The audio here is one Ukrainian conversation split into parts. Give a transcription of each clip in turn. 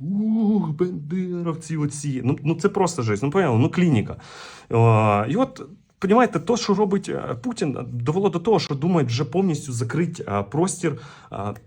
Ух, бендеровці оці. Ну, ну це просто жесть. Ну, поняли? Ну, клініка. О, і от, понімаєте, то, що робить е, Путін, довело до того, що думають вже повністю закрити е, простір, е,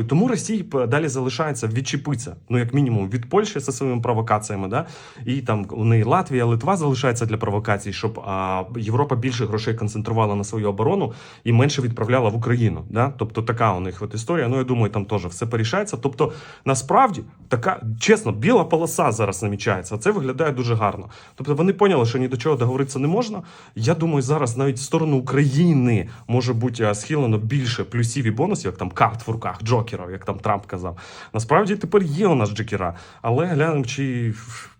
І тому Росії далі залишається відчепитися, ну як мінімум від Польщі зі своїми провокаціями, да і там у неї Латвія, Литва залишається для провокацій, щоб а, Європа більше грошей концентрувала на свою оборону і менше відправляла в Україну. Да? Тобто така у них от історія. Ну я думаю, там теж все порішається. Тобто, насправді така чесно, біла полоса зараз намічається. Це виглядає дуже гарно. Тобто вони поняли, що ні до чого договоритися не можна. Я думаю, зараз навіть в сторону України може бути схилено більше плюсів і бонусів, як там карт в руках, джокерів, як там Трамп казав. Насправді тепер є у нас джокера, але глянемо, чи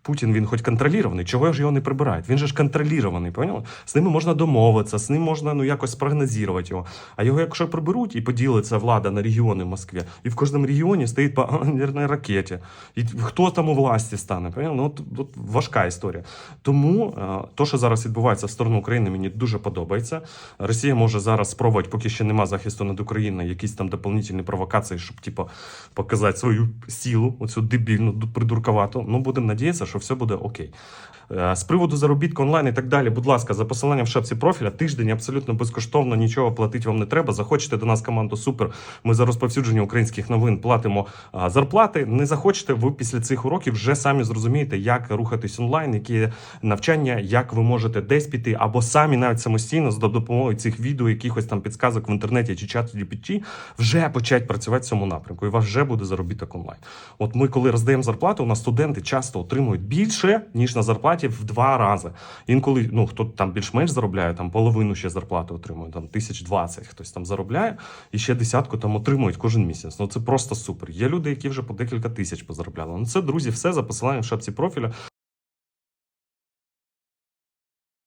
Путін він хоч контролірований, чого ж його не прибирають? Він же ж контролірований, поняли? З ними можна домовитися, з ним можна ну якось спрогнозувати його. А його, якщо приберуть і поділиться влада на регіони в Москві, і в кожному регіоні стоїть по ракеті. І хто там у власті стане? Поняли? Ну, от, от важка історія. Тому е, то, що зараз відбувається в сторону України, мені дуже подобається. Росія може зараз спробувати, поки ще нема захисту над Україною, якісь там дополнительні провокації, щоб типу, показати свою силу, оцю дебільну, ду- придурковату. Ну, будемо надіятися, що все буде окей. Е, З приводу заробітку онлайн і так далі, будь ласка, за посиланням в шапці профіля, тиждень абсолютно безкоштовно, нічого платити вам не треба. Захочете до нас команду супер. Ми за розповсюдження українських новин платимо зарплати. Не захочете, ви після цих уроків вже самі зрозумієте, як рухатись онлайн, які навчання, як ви можете десь піти, або самі навіть самостійно за допомогою цих відео, якихось там підсказок в інтернеті чи чат GPT, вже почати працювати в цьому напрямку. І у вас вже буде заробіток онлайн. От ми, коли роздаємо зарплату, у нас студенти часто отримують більше ніж на зарплаті в два рази. Інколи ну хто там більш-менш заробляє, там половину ще зарплати отримує, там тисяч двадцять хтось там заробляє, і ще десятку там отримують кожен місяць. Ну це просто супер. Є люди, які вже по декілька тисяч позаробляли. Ну це друзі, все за посиланням в шапці профіля.